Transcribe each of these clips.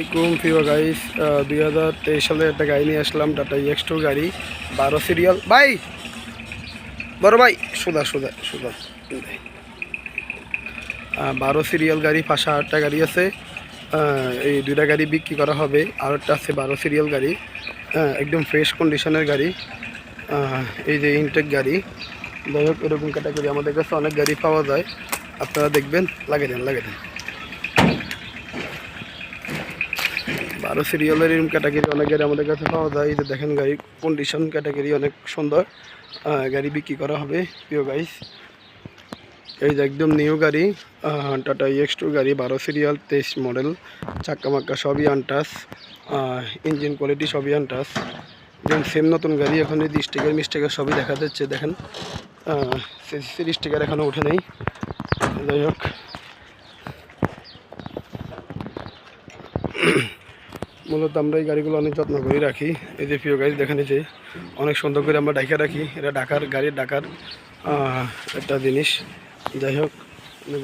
আসসালামাইকুম প্রিয় গাইস দুই হাজার তেইশ সালে একটা গাড়ি নিয়ে আসলাম টাটা এক্স টু গাড়ি, বারো সিরিয়াল ভাই! বড় ভাই সুদা সুদা সুদা বারো সিরিয়াল গাড়ি, পাঁচশো আটটা গাড়ি আছে। এই দুইটা গাড়ি বিক্রি করা হবে। আর একটা আছে বারো সিরিয়াল গাড়ি। একদম ফ্রেশ কন্ডিশনের গাড়ি। এই যে ইনটেক গাড়ি। যাই হোক, এরকম ক্যাটাগরি আমাদের কাছে অনেক গাড়ি পাওয়া যায়। আপনারা দেখবেন লাগে দেন লাগে দেন। বারো সিরিয়ালের এরকম ক্যাটাগরি অনেক গাড়ি আমাদের কাছে পাওয়া যায়। এই যে দেখেন গাড়ি কন্ডিশন ক্যাটাগরি অনেক সুন্দর। গাড়ি বিক্রি করা হবে, প্রিয় গাইস এই যে একদম নিউ গাড়ি টাটা এক্স টু গাড়ি, বারো সিরিয়াল তেইশ মডেল চাক্কা মাক্কা সবই আনটাস ইঞ্জিন কোয়ালিটি সবই আনটাস যেমন সেম নতুন গাড়ি এখন এই স্টিকার মিস্টিকার সবই দেখা যাচ্ছে, দেখেন। স্টিকার এখনও উঠে নেই। যাই হোক। মূলত আমরা এই গাড়িগুলো অনেক যত্ন করে রাখি। এই যে প্রিয় গাড়ি এই যে অনেক সুন্দর করে আমরা ডাকা রাখি। এটা ডাকার গাড়ির ডাকার একটা জিনিস। যাই হোক,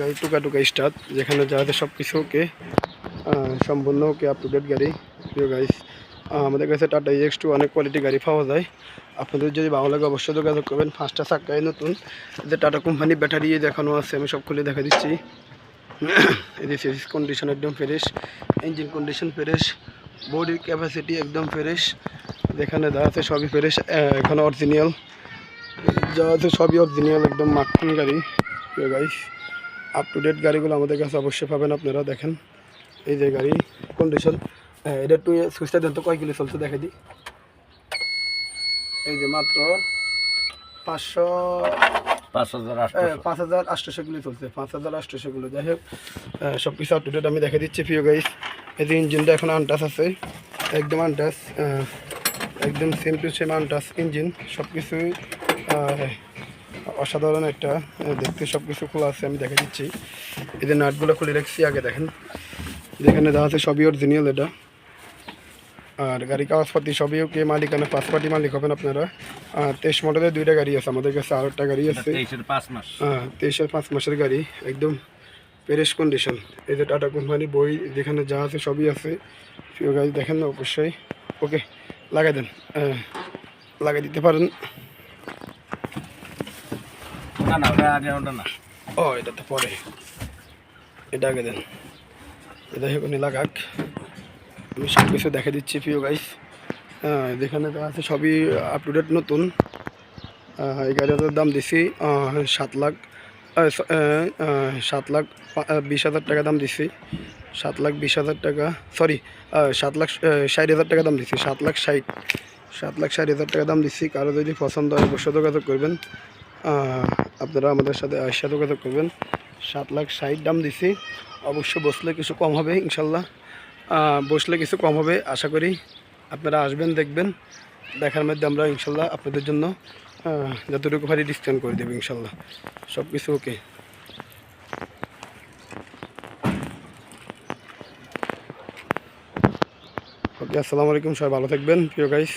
গাড়ি টুকা টুকা স্টার্ট যেখানে যাতে সব কিছু ওকে সম্পূর্ণ ওকে আপ টু ডেট গাড়ি। প্রিয় গাড়ি আমাদের কাছে টাটা এক্স টু অনেক কোয়ালিটি গাড়ি পাওয়া যায়। আপনাদের যদি ভালো লাগে অবশ্যই যোগাযোগ করবেন। পাঁচটা চাক্কায় নতুন। যে টাটা কোম্পানি ব্যাটারি দেখানো আছে, আমি সব খুলে দেখা দিচ্ছি। যে সিরিজ কন্ডিশন একদম ফ্রেশ ইঞ্জিন কন্ডিশন ফ্রেশ বডির ক্যাপাসিটি একদম ফ্রেশ যেখানে যা আছে সবই ফ্রেশ এখানে অরিজিনাল যা আছে সবই অরিজিনাল একদম মাখন গাড়ি। গাইস আপ টু ডেট গাড়িগুলো আমাদের কাছে অবশ্যই পাবেন আপনারা দেখেন। এই যে গাড়ি কন্ডিশন এটা একটু সুইচটা দেন তো কয় কিলো চলছে দেখে দিই। এই যে মাত্র পাঁচশো পাঁচ হাজার এ, পাঁচ হাজার আটশোশো গুলো চলছে পাঁচ হাজার আটশোশো গুলো যাই হোক সব কিছু আপ টু ডেট আমি দেখে দিচ্ছি প্রিয় গাইস এই যে ইঞ্জিনটা এখন আনটাস আছে। একদম আনটাস একদম same to same untouched engine সব কিছুই অসাধারণ একটা দেখতে সব কিছু খোলা আছে আমি দেখা দিচ্ছি। এই যে নাটগুলো খুলে রাখছি আগে দেখেন। যেখানে যা আছে সবই অরিজিনাল এটা। আর গাড়ি কাগজপাতি সবই ওকে মালিকানা পাঁচ পার্টি মালিক হবেন আপনারা। তেইশ মডেলের দুইটা গাড়ি আছে আমাদের কাছে আরও একটা গাড়ি আছে। তেইশের পাঁচ মাস। হ্যাঁ তেইশের পাঁচ মাসের গাড়ি একদম ফ্রেশ কন্ডিশন এই যে টাটা কোম্পানি বই যেখানে যা আছে সবই আছে। প্রিয় গাড়ি দেখেন না অবশ্যই। ওকে লাগাই দেন। লাগাই দিতে পারেন। না না ওটা আগে ওটা না। ও এটা তো পরে। এটা আগে দেন। এটা এখনই লাগাক। আমি সব কিছু দেখে দিচ্ছি প্রিয় গাইস হ্যাঁ যেখানে যা আছে সবই আপ টু ডেট নতুন। এই গাড়িটার দাম দিছি সাত লাখ। সাত লাখ বিশ হাজার টাকা দাম দিছি। সাত লাখ বিশ হাজার টাকা সরি সাত লাখ ষাট হাজার টাকা দাম দিছি, সাত লাখ ষাট। সাত লাখ ষাট হাজার টাকা দাম দিচ্ছি কারও যদি পছন্দ হয় অবশ্যই যোগাযোগ করবেন। আপনারা আমাদের সাথে আসা যোগাযোগ করবেন। সাত লাখ ষাট দাম দিছি, অবশ্যই বসলে কিছু কম হবে, ইনশাল্লাহ। বসলে কিছু কম হবে, আশা করি আপনারা আসবেন, দেখবেন। দেখার মধ্যে আমরা ইনশাল্লাহ আপনাদের জন্য যতটুকু পারি ডিসকাউন্ট করে দেবো ইনশাল্লাহ। সব কিছু ওকে ওকে আসসালামু আলাইকুম, সবাই ভালো থাকবেন। প্রিয় গাইস